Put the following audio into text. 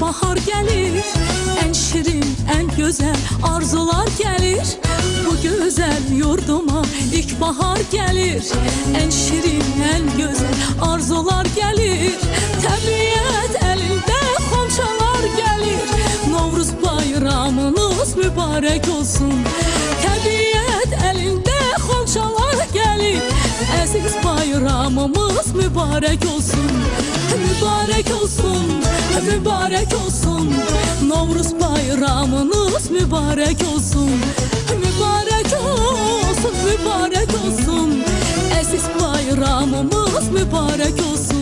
bahar gelir. En şirin, en güzel arzular gelir. Bu güzel yurduma ilkbahar gelir. En şirin, en güzel arzular gelir. Tabiat elinde komşalar gelir. Novruz bayramınız mübarek olsun. Tabiat elinde komşalar gelir. Aziz bayramımız mübarek olsun Mübarek olsun, mübarek olsun. Novruz bayramınız mübarek olsun. Mübarek olsun, mübarek olsun. Aziz bayramımız mübarek olsun